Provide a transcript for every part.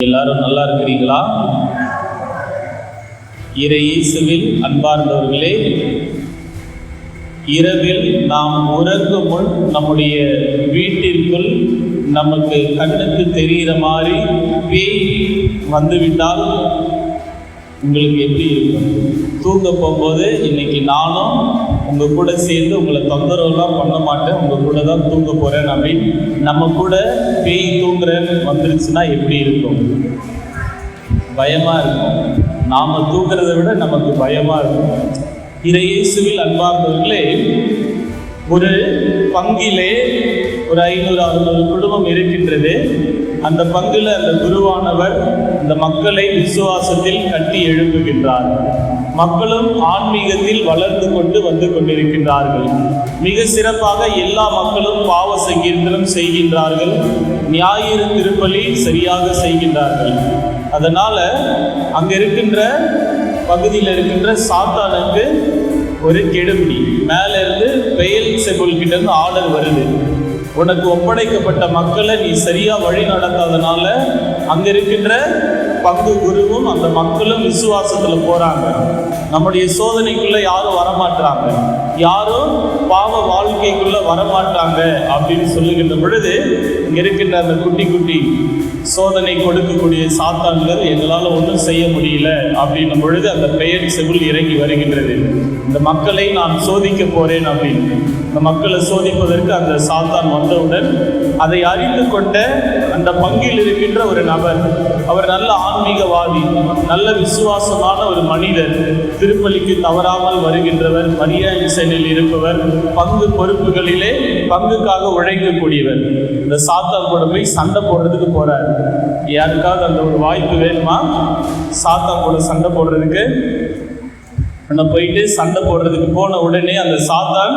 எல்லாரும் நல்லா இருக்கிறீங்களா இறை இயேசுவில் அன்பார்ந்தவர்களே இரவில் நாம் உறங்கும் முன் நம்முடைய வீட்டிற்குள் நமக்கு கண்ணுக்கு தெரிகிற மாதிரி பேய் வந்துவிட்டால் உங்களுக்கு எப்படி இருக்கும்? தூங்க போகும்போது இன்னைக்கு நானும் உங்கள் கூட சேர்ந்து உங்களை தொந்தரவுலாம் பண்ண மாட்டேன். உங்கள் கூட தான் தூங்க போகிறேன் அப்படின்னு நம்ம கூட பேய் தூங்குறேன்னு வந்துருச்சுன்னா எப்படி இருக்கும்? பயமாக இருக்கும். நாம் தூங்குறத விட நமக்கு பயமாக இருக்கும். இறையேசுவில் அன்பார்ந்தவர்களே ஒரு பங்கிலே ஒரு ஐநூறு அறுநூறு குடும்பம் இருக்கின்றது. அந்த பங்கில் அந்த குருவானவர் இந்த மக்களை விசுவாசத்தில் கட்டி எழுப்புகின்றார். மக்களும் ஆன்மீகத்தில் வளர்ந்து கொண்டு வந்து கொண்டிருக்கின்றார்கள். மிக சிறப்பாக எல்லா மக்களும் பாவ சங்கீர்த்தனம் செய்கின்றார்கள். ஞாயிறு திருப்பலி சரியாக செய்கின்றார்கள். அதனால் அங்கே இருக்கின்ற பகுதியில் இருக்கின்ற சாத்தானுக்கு ஒரு கெடுபிடி. மேல இருந்து பெயல் செபுல் கிட்ட இருந்து ஆர்டர் வருது. உனக்கு ஒப்படைக்கப்பட்ட மக்களை நீ சரியா வழி நடத்தாதனால அங்க இருக்கின்ற பங்கு குருவும் அந்த மக்களும் விசுவாசத்துல போறாங்க. நம்முடைய சோதனைக்குள்ள யாரும் வரமாட்டாங்க. யாரும் பாவ வாழ்க்கைக்குள்ள வரமாட்டாங்க அப்படின்னு சொல்லுகின்ற பொழுது இங்கே இருக்கின்ற அந்த குட்டி குட்டி சோதனை கொடுக்கக்கூடிய சாத்தான்கள் எங்களால் ஒன்றும் செய்ய முடியல அப்படின்னும் பொழுது அந்த பெயர் செவில் இறங்கி வருகின்றது. இந்த மக்களை நான் சோதிக்க போறேன் அப்படின்னு. இந்த மக்களை சோதிப்பதற்கு அந்த சாத்தான் வந்தவுடன் அதை அறிந்து கொண்ட அந்த பங்கில் இருக்கின்ற ஒரு நபர் அவர் நல்ல ஆன்மீகவாதி நல்ல விசுவாசமான ஒரு மனிதர் திருப்பலிக்கு தவறாமல் வருகின்றவர் மரியா இசைனில் இருப்பவர் பங்கு பொறுப்புகளிலே பங்குக்காக உழைக்கக்கூடியவர். இந்த சாத்தான் கூட போய் சண்டை போடுறதுக்கு போறார். யாருக்காவது அந்த ஒரு வாய்ப்பு வேணுமா? சாத்தான் கூட சண்டை போடுறதுக்கு? ஆனால் போயிட்டு சண்டை போடுறதுக்கு போன உடனே அந்த சாத்தான்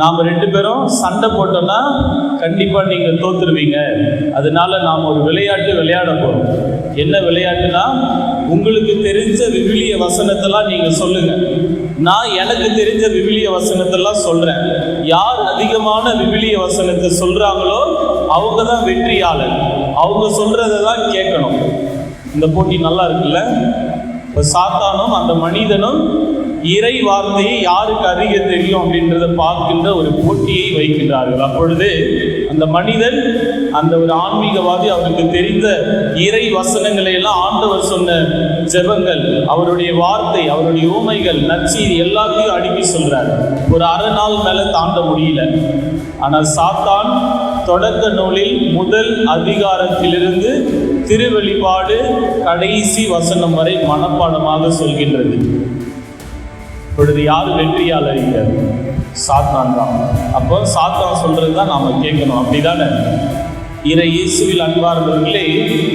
நாம் ரெண்டு பேரும் சண்டை போட்டோம்னா கண்டிப்பாக நீங்கள் தோத்துருவீங்க. அதனால நாம் ஒரு விளையாட்டு விளையாட போகிறோம் என்ன விளையாட்டுனா உங்களுக்கு தெரிஞ்ச விவிலிய வசனத்தெல்லாம் நீங்கள் சொல்லுங்க. நான் எனக்கு தெரிஞ்ச விவிலிய வசனத்தெல்லாம் சொல்கிறேன் யார் அதிகமான விவிலிய வசனத்தை சொல்கிறாங்களோ அவங்க தான் வெற்றியாளர். அவங்க சொல்கிறத தான் கேட்கணும். இந்த போட்டி நல்லா இருக்குல்ல? இப்போ சாத்தானும் அந்த மனிதனும் இறை வார்த்தையை யாருக்கு அதிக தெரியும் அப்படின்றத பார்க்கின்ற ஒரு போட்டியை வைக்கின்றார்கள். அப்பொழுது அந்த மனிதன் அந்த ஒரு ஆன்மீகவாதி அவருக்கு தெரிந்த இறை வசனங்களை எல்லாம் ஆண்டவர் சொன்ன ஜெபங்கள் அவருடைய வார்த்தை அவருடைய ஊமைகள் நற்செய்தி எல்லாத்தையும் அடுக்கி சொல்றார். ஒரு அரை நாள் மேல தாண்ட முடியல. ஆனால் சாத்தான் தொடக்க நூலில் முதல் அதிகாரத்திலிருந்து திருவெளிப்பாடு கடைசி வசனம் வரை மனப்பாடமாக சொல்கின்றது. பொழுது யார் வெற்றியாளர் இல்லை சாத்தான் தான். அப்போ சாத்தான் சொல்றது தான் நாம் கேட்கணும். அப்படிதானே? இறை இயேசுவில் அன்பார்ந்தவர்களே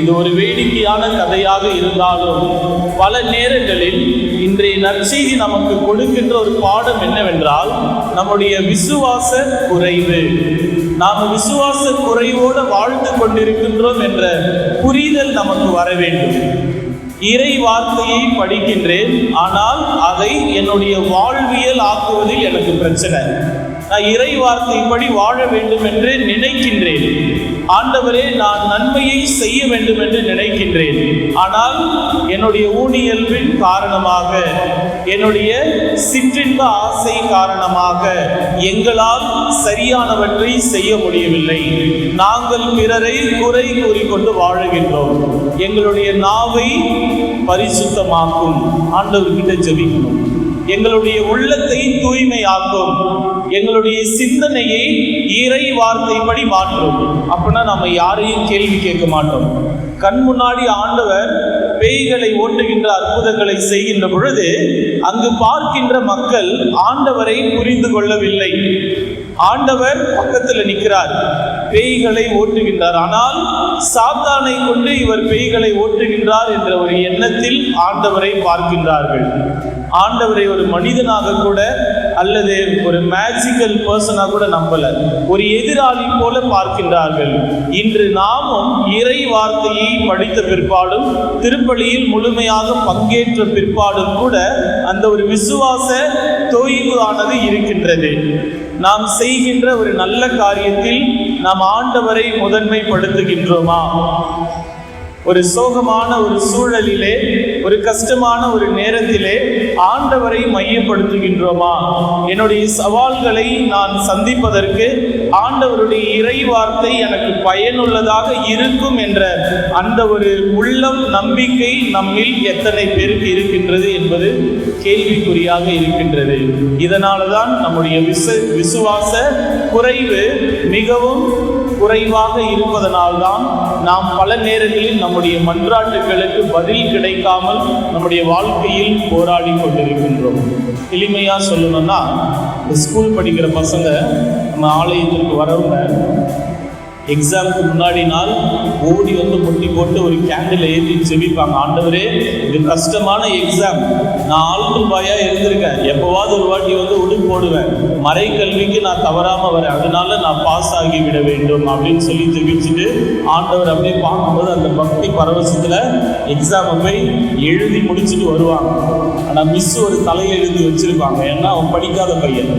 இது ஒரு வேடிக்கையான கதையாக இருந்தாலும் பல நேரங்களில் இன்றைய நற்செய்தி நமக்கு கொடுக்கின்ற ஒரு பாடம் என்னவென்றால் நம்முடைய விசுவாச குறைவு. நாம் விசுவாச குறைவோடு வாழ்ந்து கொண்டிருக்கின்றோம் என்ற புரிதல் நமக்கு வர வேண்டும். இறை வார்த்தையை படிக்கின்றேன். ஆனால் அதை என்னுடைய வாழ்வியல் ஆக்குவதில் எனக்கு பிரச்சனை. நான் இறை வார்த்தைப்படி வாழ வேண்டும் என்று நினைக்கின்றேன். ஆண்டவரே நான் நன்மையை செய்ய வேண்டும் என்று நினைக்கின்றேன். ஆனால் என்னுடைய ஊனியல்பின் காரணமாக என்னுடைய சிற்றின்ப ஆசை காரணமாக எங்களால் சரியானவற்றை செய்ய முடியவில்லை. நாங்கள் பிறரை குறை கூறிக்கொண்டு வாழுகின்றோம். எங்களுடைய நாவை பரிசுத்தமாக்கும். ஆண்டவர்கிட்ட ஜெபிக்கணும். எங்களுடைய உள்ளத்தை தூய்மையாக்கும். எங்களுடைய சிந்தனையை இறை வார்த்தைப்படி மாற்றும். அப்படின்னா நம்ம யாரையும் கேள்வி கேட்க மாட்டோம். கண் முன்னாடி ஆண்டவர் பேய்களை ஓட்டுகின்ற அற்புதங்களை செய்கின்ற பொழுது அங்கு பார்க்கின்ற மக்கள் ஆண்டவரை புரிந்து கொள்ளவில்லை. ஆண்டவர் பக்கத்தில் நிற்கிறார் பேய்களை ஓட்டுகின்றார். ஆனால் சாத்தானை கொண்டு இவர் பேய்களை ஓட்டுகின்றார் என்ற ஒரு எண்ணத்தில் ஆண்டவரை பார்க்கின்றார்கள். ஆண்டவரை ஒரு மனிதனாக கூட அல்லது ஒரு மேஜிக்கல் பர்சனாக கூட நம்பல. ஒரு எதிராளி போல பார்க்கின்றார்கள். இன்று நாமும் இறை வார்த்தையை படித்த பிற்பாடும் திருப்பலியில் முழுமையாக பங்கேற்ற பிற்பாடும் கூட அந்த ஒரு விசுவாச தொய்வு ஆனது இருக்கின்றது. நாம் செய்கின்ற ஒரு நல்ல காரியத்தில் நாம் ஆண்டவரை முதன்மைப்படுத்துகின்றோமா? ஒரு சோகமான ஒரு சூழலிலே ஒரு கஷ்டமான ஒரு நேரத்திலே ஆண்டவரை மையப்படுத்துகின்றோமா? என்னுடைய சவால்களை நான் சந்திப்பதற்கு ஆண்டவருடைய இறை வார்த்தை எனக்கு பயனுள்ளதாக இருக்கும் என்ற அந்த ஒரு உள்ளம் நம்பிக்கை நம்மில் எத்தனை பேருக்கு இருக்கின்றது என்பது கேள்விக்குறியாக இருக்கின்றது. இதனால தான் நம்முடைய விச விசுவாச குறைவு மிகவும் குறைவாக இருப்பதனால்தான் நாம் பல நேரங்களில் நம்முடைய மன்றாட்டுகளுக்கு பதில் கிடைக்காமல் நம்முடைய வாழ்க்கையில் போராடி கொண்டிருக்கின்றோம். எளிமையாக சொல்லணும்னா இந்த ஸ்கூல் படிக்கிற பசங்க நம்ம ஆலயத்திற்கு வரவங்க எக்ஸாமுக்கு முன்னாடி நாள் ஓடி வந்து முட்டி போட்டு ஒரு கேண்டில் ஏற்றி செவிப்பாங்க ஆண்டவரே இது கஷ்டமான எக்ஸாம் நான் ஆளுநர் பாயா இருந்திருக்கேன். எப்போவாவது ஒரு வாட்டி வந்து உடுப்பு போடுவேன். மறை கல்விக்கு நான் தவறாமல் வரேன். அதனால நான் பாஸ் ஆகி விட வேண்டும் அப்படின்னு சொல்லி ஜெபிச்சுட்டு ஆண்டவர் அப்படியே பார்க்கும்போது அந்த பக்தி பரவசத்தில் எக்ஸாமை போய் எழுதி முடிச்சுட்டு வருவாங்க. ஆனால் மிஸ் ஒரு தலையெழுதி வச்சிருப்பாங்க. ஏன்னா அவன் படிக்காத பையன்.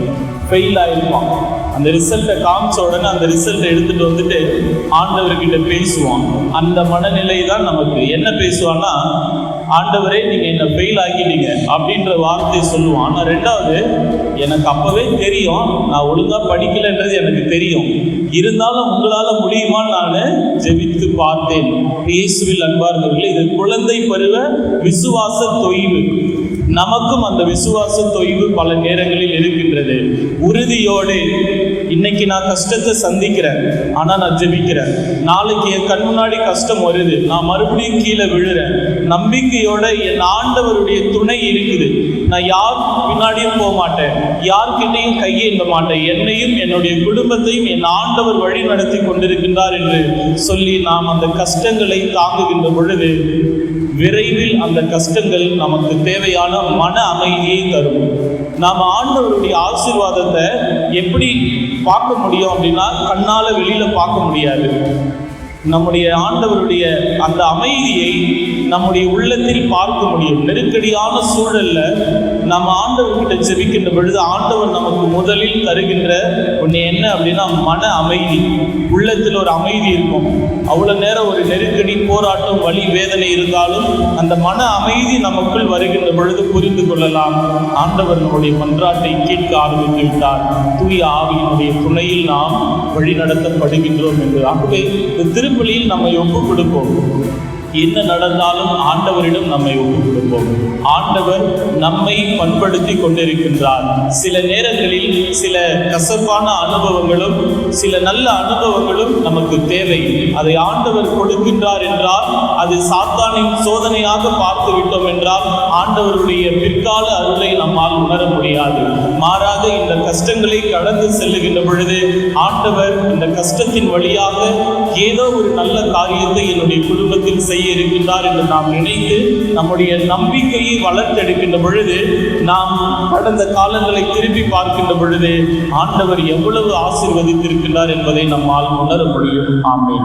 ஃபெயில் ஆகிருப்பான் அந்த ரிசல்ட்டை காமிச்ச உடனே அந்த ரிசல்ட்டை எடுத்துட்டு வந்துட்டு ஆண்டவர்கிட்ட பேசுவான் அந்த மனநிலை தான் நமக்கு. என்ன பேசுவான்னா ஆண்டவரே நீங்க என்ன ஃபெயில் ஆக்கிட்டீங்க அப்படின்ற வார்த்தை சொல்லுவான். ஆனால் ரெண்டாவது எனக்கு அப்பவே தெரியும். நான் ஒழுங்கா படிக்கலைன்றது எனக்கு தெரியும். இருந்தாலும் உங்களால முடியுமான்னு நான் ஜெபித்து பார்த்தேன். இயேசுவில் அன்பார்ந்தவர்களே இது குழந்தை பருவ விசுவாச தொய்வு. நமக்கும் அந்த விசுவாச தொய்வு பல நேரங்களில் இருக்கின்றது. உறுதியோடு இன்னைக்கு நான் கஷ்டத்தை சந்திக்கிறேன் ஆனா நான் ஜெபிக்கிறேன். நாளைக்கு என் கண் முன்னாடி கஷ்டம் வருது. நான் மறுபடியும் கீழே விழுறேன். நம்பிக்கையோட என் ஆண்டவருடைய துணை இருக்குது. நான் யார் பின்னாடியும் போக மாட்டேன். யார்கிட்டையும் கையேந்த மாட்டேன். என்னையும் என்னுடைய குடும்பத்தையும் என் ஆண்டவர் வழி நடத்தி கொண்டிருக்கின்றார் என்று சொல்லி நாம் அந்த கஷ்டங்களை தாங்குகின்ற பொழுது விரைவில் அந்த கஷ்டங்கள் நமக்கு தேவையான மன அமைதியை தரும். நாம் ஆண்டவருடைய ஆசீர்வாதத்தை எப்படி பார்க்க முடியும் அப்படின்னா கண்ணால வெளியில பார்க்க முடியாது. நம்முடைய ஆண்டவருடைய அந்த அமைதியை நம்முடைய உள்ளத்தில் பார்க்க முடியும். நெருக்கடியான சூழல்ல நம்ம ஆண்டவர்கிட்ட ஜெபிக்கின்ற பொழுது ஆண்டவர் நமக்கு முதலில் தருகின்ற ஒன்று என்ன அப்படின்னா மன அமைதி. உள்ளத்தில் ஒரு அமைதி இருக்கும். அவ்வளோ நேரம் ஒரு நெருக்கடி போராட்டம் வழி வேதனை இருந்தாலும் அந்த மன அமைதி நமக்குள் வருகின்ற பொழுது புரிந்து கொள்ளலாம். ஆண்டவர் நம்முடைய மன்றாட்டை கேட்க ஆரம்பித்து விட்டார். தூய ஆவியினுடைய துணையில் நாம் வழி நடத்தப்படுகின்றோம் என்று. ஆகவே இந்த வழியில் நம்மை ஒப்பு கொடுப்போம் என்ன நடந்தாலும் ஆண்டவரிடம் நம்மை ஒப்பு கொடுப்போம் ஆண்டவர் நம்மை பண்படுத்தி கொண்டிருக்கின்றார். சில நேரங்களில் சில கசப்பான அனுபவங்களும் சில நல்ல அனுபவங்களும் நமக்கு தேவை. அதை ஆண்டவர் கொடுக்கின்றார் என்றால் அது சாத்தானின் சோதனையாக பார்த்து விட்டோம் என்றால் ஆண்டவருடைய பிற்கால அருளை நம்மால் உணர முடியாது. மாறாக இந்த கஷ்டங்களை கடந்து செல்லுகின்ற பொழுது ஆண்டவர் இந்த கஷ்டத்தின் வழியாக ஏதோ ஒரு நல்ல காரியத்தை என்னுடைய குடும்பத்தில் செய்ய இருக்கின்றார் என்று நாம் நினைத்து நம்முடைய நம்பிக்கையை வளர்த்தெடுக்கின்ற பொழுது நாம் கடந்த காலங்களை திரும்பி பார்க்கின்ற பொழுது ஆண்டவர் எவ்வளவு ஆசீர்வதித்திருக்கின்றார் என்பதை நம்மால் உணர முடியும். ஆமென்.